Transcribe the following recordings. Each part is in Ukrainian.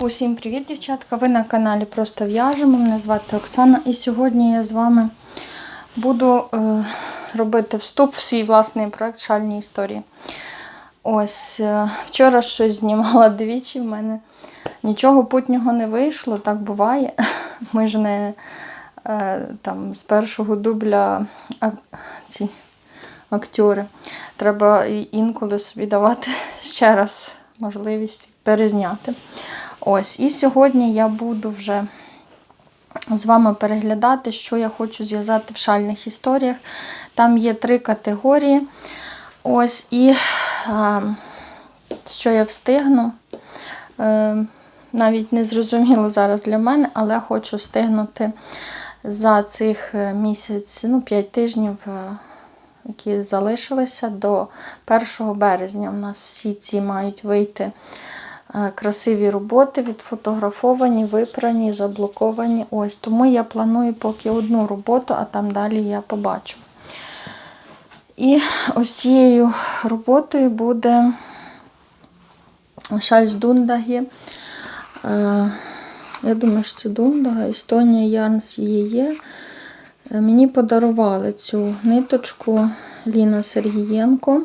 Усім привіт, дівчатка! Ви на каналі Просто в'яжемо. Мене звати Оксана, і сьогодні я з вами буду е, робити вступ в свій власний проект шальні історії. Ось е, вчора щось знімала двічі, в мене нічого путнього не вийшло, так буває. Ми ж не е, там з першого дубля а, ці актори. Треба інколи собі давати ще раз можливість перезняти. Ось, і сьогодні я буду вже з вами переглядати, що я хочу зв'язати в шальних історіях. Там є три категорії. Ось, і е, що я встигну. Е, навіть не зрозуміло зараз для мене, але хочу встигнути за цих е, місяць, ну, 5 тижнів, е, які залишилися до 1 березня. У нас всі ці мають вийти красиві роботи, відфотографовані, випрані, заблоковані. Ось тому я планую поки одну роботу, а там далі я побачу. І ось цією роботою буде шаль з Дундагі. Е, Я думаю, що це Дундага, Естонія Ярнс її є. Е, Мені подарували цю ниточку Ліна Сергієнко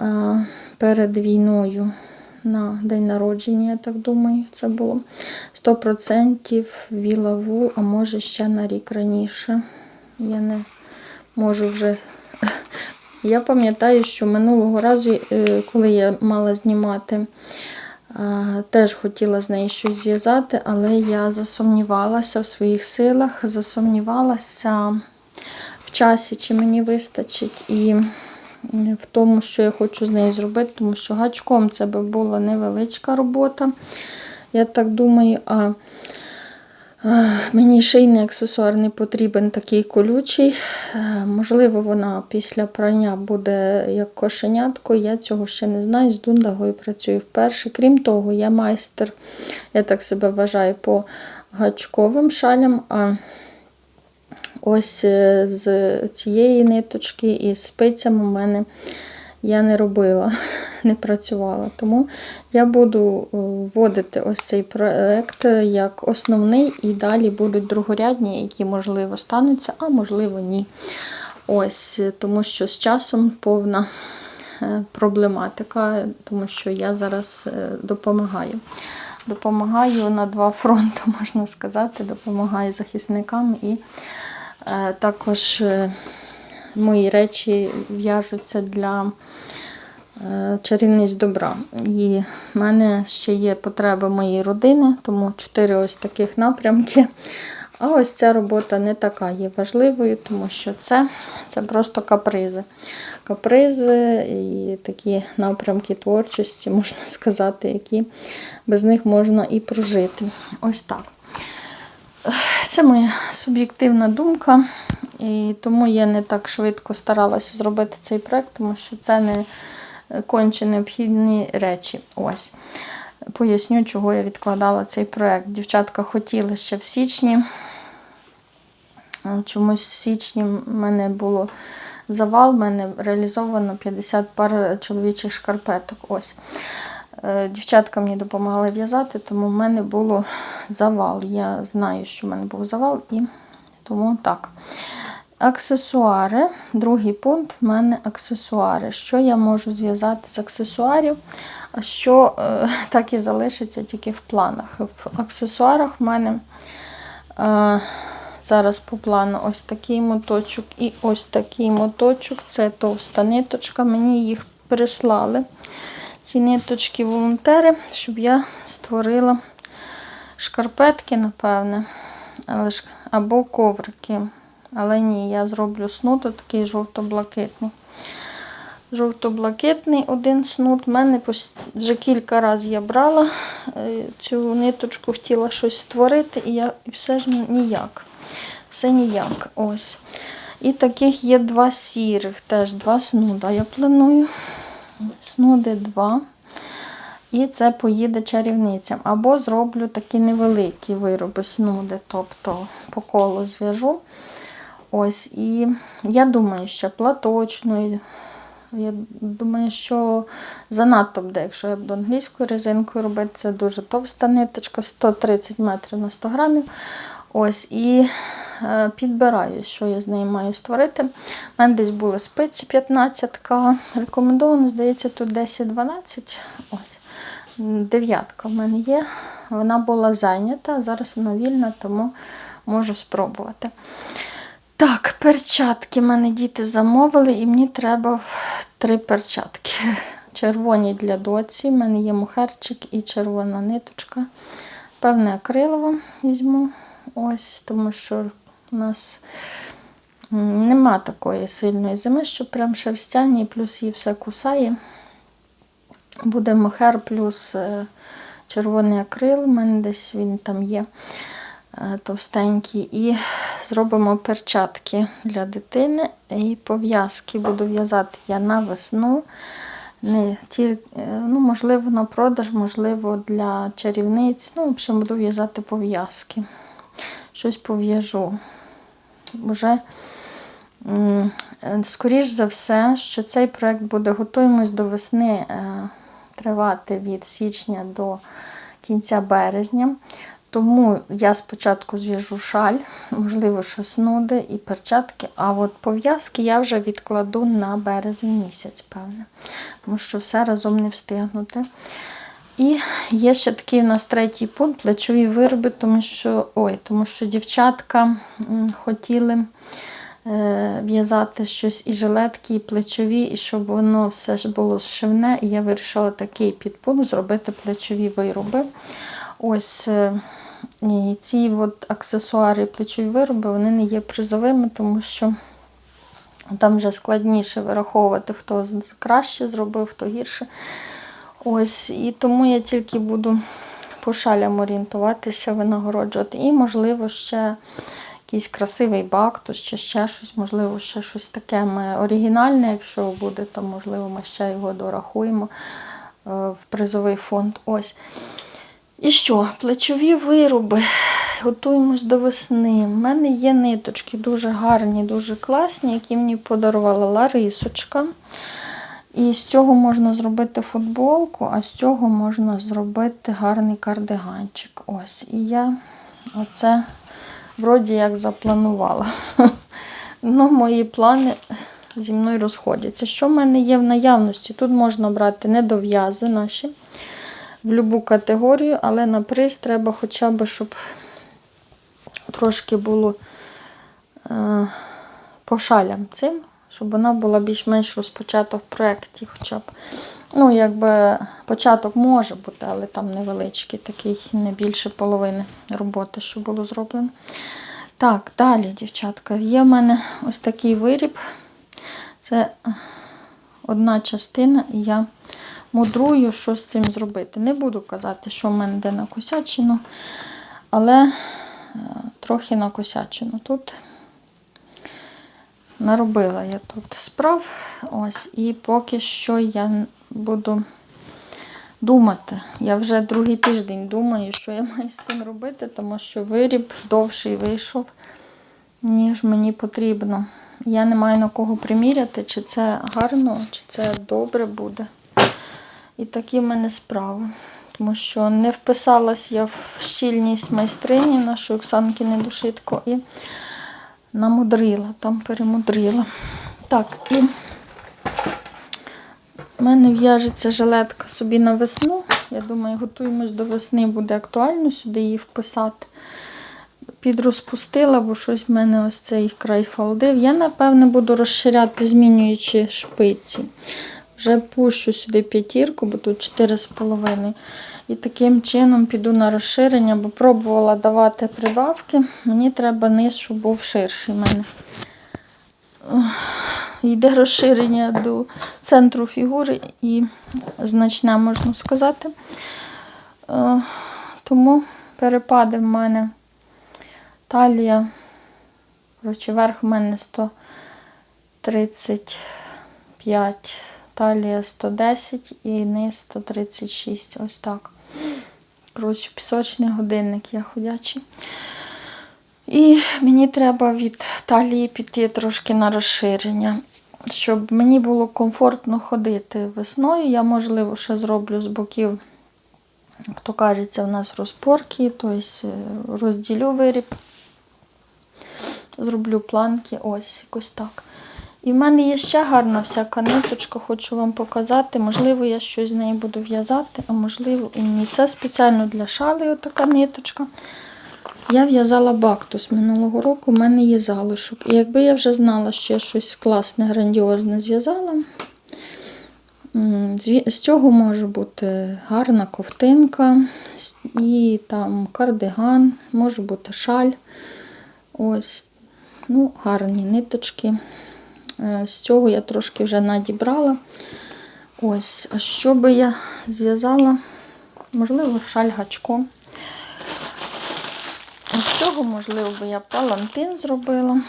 е, перед війною на день народження, я так думаю, це було 100% Віла Вул, а може ще на рік раніше. Я не можу вже. Я пам'ятаю, що минулого разу, е, коли я мала знімати, е, теж хотіла з нею щось зв'язати, але я засумнівалася в своїх силах, засумнівалася в часі, чи мені вистачить, і в тому, що я хочу з нею зробити, тому що гачком це би була невеличка робота, я так думаю. а Мені шийний аксесуар не потрібен такий колючий. Е, Можливо, вона після прання буде як кошенятко. Я цього ще не знаю. З дундагою працюю вперше. Крім того, я майстер, я так себе вважаю, по гачковим шалям. А ось е, з цієї ниточки і спицями у мене я не робила, не працювала. Тому я буду е, вводити ось цей проект як основний, і далі будуть другорядні, які, можливо, стануться, а можливо, ні. Ось, тому що з часом повна е, проблематика, тому що я зараз е, допомагаю. Допомагаю на два фронти, можна сказати, допомагаю захисникам і е, також. е, мої речі в'яжуться для е, чарівниць добра. І в мене ще є потреба моєї родини, тому чотири ось таких напрямки. А ось ця робота не така є важливою, тому що це, це просто капризи. Капризи і такі напрямки творчості, можна сказати, які без них можна і прожити. Ось так. Це моя суб'єктивна думка, і тому я не так швидко старалася зробити цей проект, тому що це не конче необхідні речі. Ось. Поясню, чого я відкладала цей проект. Дівчатка хотіли ще в січні. Чомусь в січні в мене було завал, в мене реалізовано 50 пар чоловічих шкарпеток. Ось. Е, Дівчатка мені допомагали в'язати, тому в мене було завал. Я знаю, що в мене був завал, і тому так. Аксесуари. Другий пункт в мене аксесуари. Що я можу зв'язати з аксесуарів, а що е, так і залишиться тільки в планах. В аксесуарах в мене е, зараз по плану ось такий моточок і ось такий моточок. Це товста ниточка. Мені їх прислали ці ниточки волонтери, щоб я створила шкарпетки, напевне, але ж, або коврики. Але ні, я зроблю снуд такий жовто-блакитний. Жовто-блакитний один снуд. У мене вже кілька разів я брала е, цю ниточку, хотіла щось створити, і я і все ж ніяк. Все ніяк. Ось. І таких є два сірих, теж два снуда. Я планую. Снуди два. І це поїде чарівницям. Або зроблю такі невеликі вироби снуди, тобто по колу зв'яжу. Ось, і я думаю, що платочною Я думаю, що занадто буде, якщо я буду англійською резинкою робити. Це дуже товста ниточка, 130 метрів на 100 грамів. Ось, і е, підбираю, що я з нею маю створити. У мене десь були спиці 15-ка. Рекомендовано, здається, тут 10-12. Ось. Дев'ятка в мене є. Вона була зайнята, зараз вона вільна, тому можу спробувати. Так, перчатки мене діти замовили, і мені треба три перчатки. Червоні для доці. У мене є мухерчик і червона ниточка. Певне акрилово візьму. Ось, тому що у нас нема такої сильної зими, що прям шерстяні, плюс її все кусає. Буде мохер плюс е, червоний акрил. У мене десь він там є е, товстенький. І зробимо перчатки для дитини і пов'язки. Буду в'язати я на весну. Не ті, е, ну, можливо, на продаж, можливо, для чарівниць. Ну, в общем, буду в'язати пов'язки. Щось пов'яжу. Вже скоріш за все, що цей проект буде готуємось до весни е, тривати від січня до кінця березня. Тому я спочатку зв'яжу шаль, можливо, щось нуди і перчатки, а от пов'язки я вже відкладу на березень місяць, певне, тому що все разом не встигнути. І є ще такий у нас третій пункт плечові вироби, тому що, ой, тому що дівчатка хотіли е, в'язати щось і жилетки, і плечові, і щоб воно все ж було зшивне. І я вирішила такий підпункт зробити плечові вироби. Ось е, і ці от аксесуари плечові вироби вони не є призовими, тому що там вже складніше вираховувати, хто краще зробив, хто гірше. Ось, і тому я тільки буду по шалям орієнтуватися, винагороджувати. І, можливо, ще якийсь красивий бактус, чи ще щось, можливо, ще щось таке оригінальне, якщо буде, то можливо ми ще його дорахуємо е, в призовий фонд. Ось. І що? Плечові вироби. Готуємось до весни. У мене є ниточки дуже гарні, дуже класні, які мені подарувала Ларисочка. І з цього можна зробити футболку, а з цього можна зробити гарний кардиганчик. Ось. І я оце вроді як запланувала. Ну, мої плани зі мною розходяться. Що в мене є в наявності? Тут можна брати недов'язи наші в будь-яку категорію, але на приз треба хоча б, щоб трошки було е, по шалям цим, щоб вона була більш-менш розпочата в проєкті хоча б. Ну, якби початок може бути, але там невеличкий, такий не більше половини роботи, що було зроблено. Так, далі, дівчатка, є в мене ось такий виріб. Це одна частина, і я мудрую, що з цим зробити. Не буду казати, що в мене де накосячено, але е, трохи накосячено тут. Наробила я тут справ. Ось, і поки що я буду думати. Я вже другий тиждень думаю, що я маю з цим робити, тому що виріб довший вийшов, ніж мені потрібно. Я не маю на кого приміряти, чи це гарно, чи це добре буде. І такі в мене справи. Тому що не вписалась я в щільність майстрині нашої Оксанки Недушитко і намудрила, там перемудрила. Так, і в мене в'яжеться жилетка собі на весну. Я думаю, готуємось до весни, буде актуально сюди її вписати. Підрозпустила, бо щось в мене ось цей край фалдив. Я, напевне, буду розширяти, змінюючи шпиці. Вже пущу сюди п'ятірку, бо тут 4,5. І таким чином піду на розширення, бо пробувала давати прибавки. Мені треба низ, щоб був ширший. У мене йде розширення до центру фігури і значне, можна сказати. Е, Тому перепади в мене талія. Коротше, верх в мене 135, талія 110 і низ 136. Ось так. Коротше, пісочний годинник я ходячий. І мені треба від талії піти трошки на розширення. щоб мені було комфортно ходити весною. Я, можливо, ще зроблю з боків, як то кажеться, у нас розпорки, тобто е, розділю виріб, зроблю планки, ось якось так. І в мене є ще гарна всяка ниточка, хочу вам показати. Можливо, я щось з неї буду в'язати, а можливо і ні. Це спеціально для шали отака ниточка. Я в'язала бактус минулого року, в мене є залишок. І якби я вже знала, що я щось класне, грандіозне зв'язала, з цього може бути гарна ковтинка, і там кардиган, може бути шаль. Ось, ну, гарні ниточки. Е, З цього я трошки вже надібрала. Ось, а що би я зв'язала? Можливо, шаль гачком. З цього, можливо, би я палантин зробила.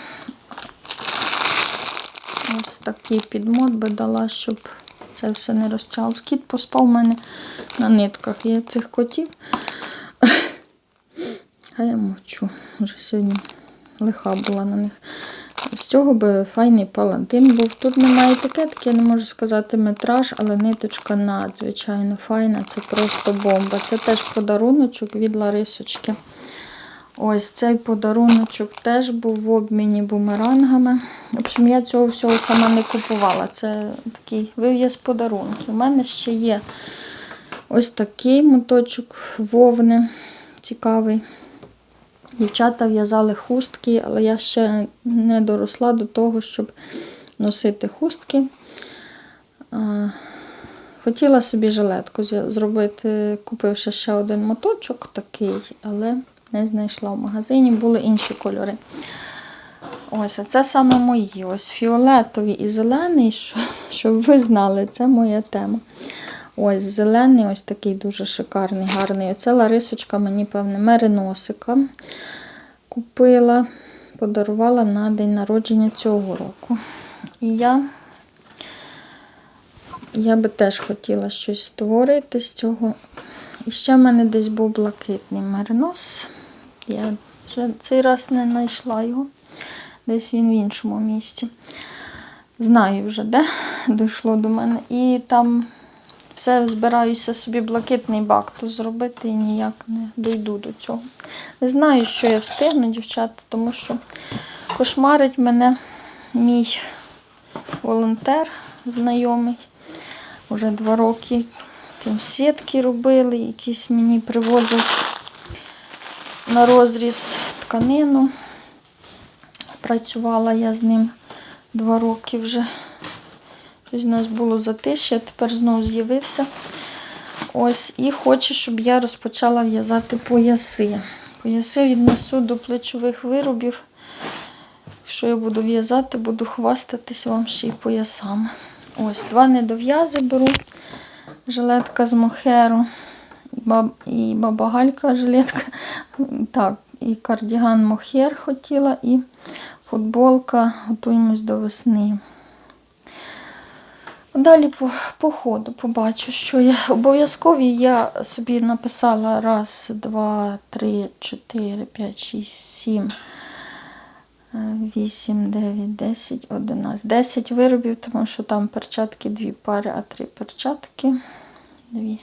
Ось такий підмот би дала, щоб це все не розтягувалось. Кіт поспав у мене на нитках. Я цих котів. А я мовчу. Вже сьогодні лиха була на них. З цього би файний палантин був. Тут немає етикетки, я не можу сказати метраж, але ниточка надзвичайно файна. Це просто бомба. Це теж подаруночок від Ларисочки. Ось цей подаруночок теж був в обміні бумерангами. В общем, я цього всього сама не купувала. Це такий вив'яз подарунків. У мене ще є ось такий моточок вовни цікавий. Дівчата в'язали хустки, але я ще не доросла до того, щоб носити хустки. Хотіла собі жилетку зробити, купивши ще один моточок такий, але не знайшла в магазині, були інші кольори. Ось, а це саме мої. Ось фіолетовий і зелений, щоб ви знали, це моя тема. Ось зелений, ось такий дуже шикарний, гарний. Оце Ларисочка мені, певне, мериносика купила, подарувала на день народження цього року. І я, я би теж хотіла щось створити з цього. І ще в мене десь був блакитний меринос. Я вже цей раз не знайшла його. Десь він в іншому місці. Знаю вже, де дійшло до мене. І там все збираюся собі блакитний бактус зробити і ніяк не дійду до цього. Не знаю, що я встигну, дівчата, тому що кошмарить мене мій волонтер знайомий. Уже два роки там сітки робили, якісь мені привозив на розріз тканину. Працювала я з ним два роки вже. Щось у нас було затишя, тепер знову з'явився. Ось, і хоче, щоб я розпочала в'язати пояси. Пояси віднесу до плечових виробів. Якщо я буду в'язати, буду хвастатись вам ще й поясами. Ось, два недов'язи беру. Жилетка з мохеру і баб- і бабагалька жилетка. Так, і кардіган мохер хотіла, і футболка. Готуємось до весни. Далі по, по ходу побачу, що я обов'язкові я собі написала раз, два, три, чотири, п'ять, шість, сім, е, вісім, дев'ять, десять, одинадцять. Десять виробів, тому що там перчатки дві пари, а три перчатки. Дві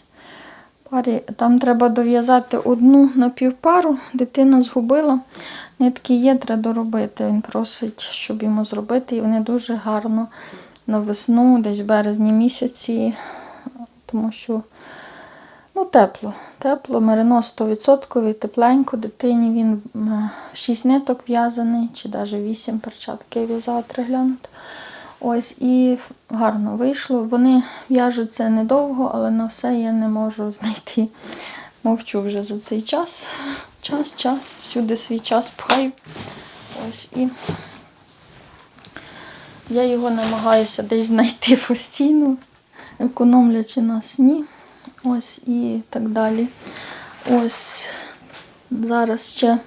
пари. Там треба дов'язати одну напівпару. Дитина згубила. Нитки є, треба доробити. Він просить, щоб йому зробити, і вони дуже гарно на весну, десь в березні місяці, тому що ну, тепло. Тепло, меринос 100%, тепленько дитині. Він в 6 ниток в'язаний, чи навіть 8 перчатки я в'язала приглянути. Ось і гарно вийшло. Вони в'яжуться недовго, але на все я не можу знайти. Мовчу вже за цей час. Час, час, всюди свій час пхаю. Ось і я його намагаюся десь знайти постійно, економлячи на сні. Ось і так далі. Ось зараз ще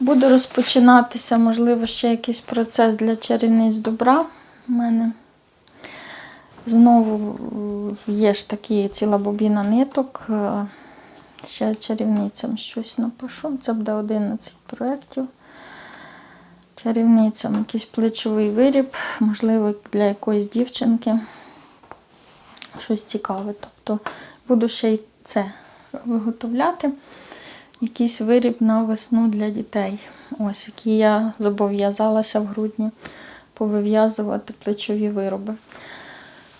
буде розпочинатися, можливо, ще якийсь процес для чарівниць добра. У мене знову є ж такі ціла бобіна ниток. Е, Ще чарівницям щось напишу. Це буде 11 проєктів. Чарівницям якийсь плечовий виріб, можливо, для якоїсь дівчинки щось цікаве. Тобто буду ще й це виготовляти. Якийсь виріб на весну для дітей. Ось, який я зобов'язалася в грудні повив'язувати плечові вироби.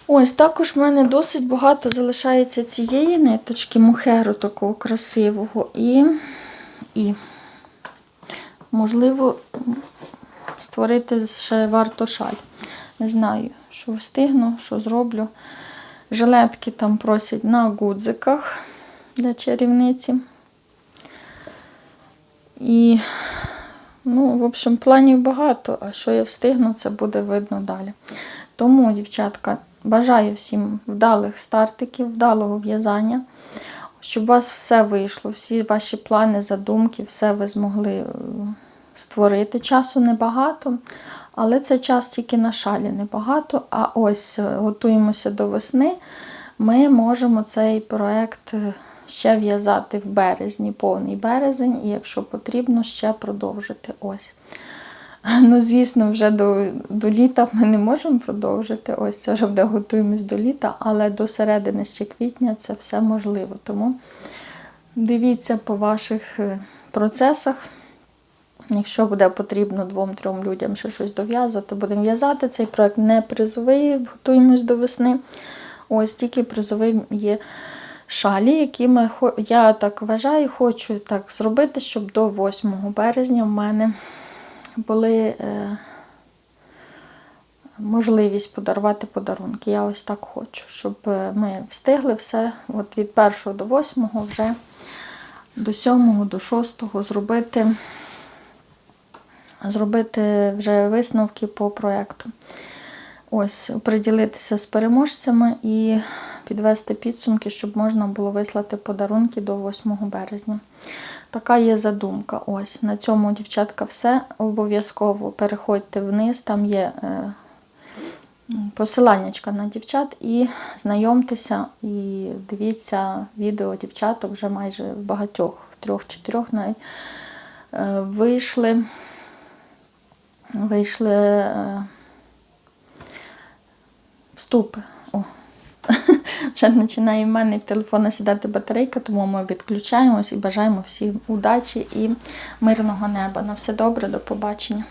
Ось також в мене досить багато залишається цієї ниточки, мухеру такого красивого. І, і можливо, створити ще варто шаль. Не знаю, що встигну, що зроблю. Жилетки там просять на гудзиках для чарівниці. І, ну, в общем, планів багато, а що я встигну, це буде видно далі. Тому, дівчатка, бажаю всім вдалих стартиків, вдалого в'язання, щоб у вас все вийшло, всі ваші плани, задумки, все ви змогли е, створити. Часу небагато, але це час тільки на шалі небагато. А ось е, готуємося до весни. Ми можемо цей проект е, ще в'язати в березні, повний березень, і якщо потрібно, ще продовжити. Ось. Ну, звісно, вже до, до літа ми не можемо продовжити. Ось це вже готуємось до літа, але до середини ще квітня це все можливо. Тому дивіться по ваших е, процесах. Якщо буде потрібно двом-трьом людям ще щось дов'язувати, будемо в'язати. Цей проект не призовий, готуємось до весни. Ось тільки призовий є шалі, які ми, я так вважаю, хочу так зробити, щоб до 8 березня в мене були е, можливість подарувати подарунки. Я ось так хочу, щоб е, ми встигли все от від 1 до 8 вже до 7, до 6 зробити, зробити вже висновки по проєкту. Ось, приділитися з переможцями і підвести підсумки, щоб можна було вислати подарунки до 8 березня. Така є задумка. Ось на цьому, дівчатка, все. Обов'язково переходьте вниз, там є е, посиланнячка на дівчат і знайомтеся і дивіться відео дівчаток вже майже в багатьох, в трьох-чотирьох навіть е, вийшли. Вийшли е, вступи. О. Вже починає в мене в телефона сідати батарейка, тому ми відключаємось і бажаємо всім удачі і мирного неба. На все добре, до побачення.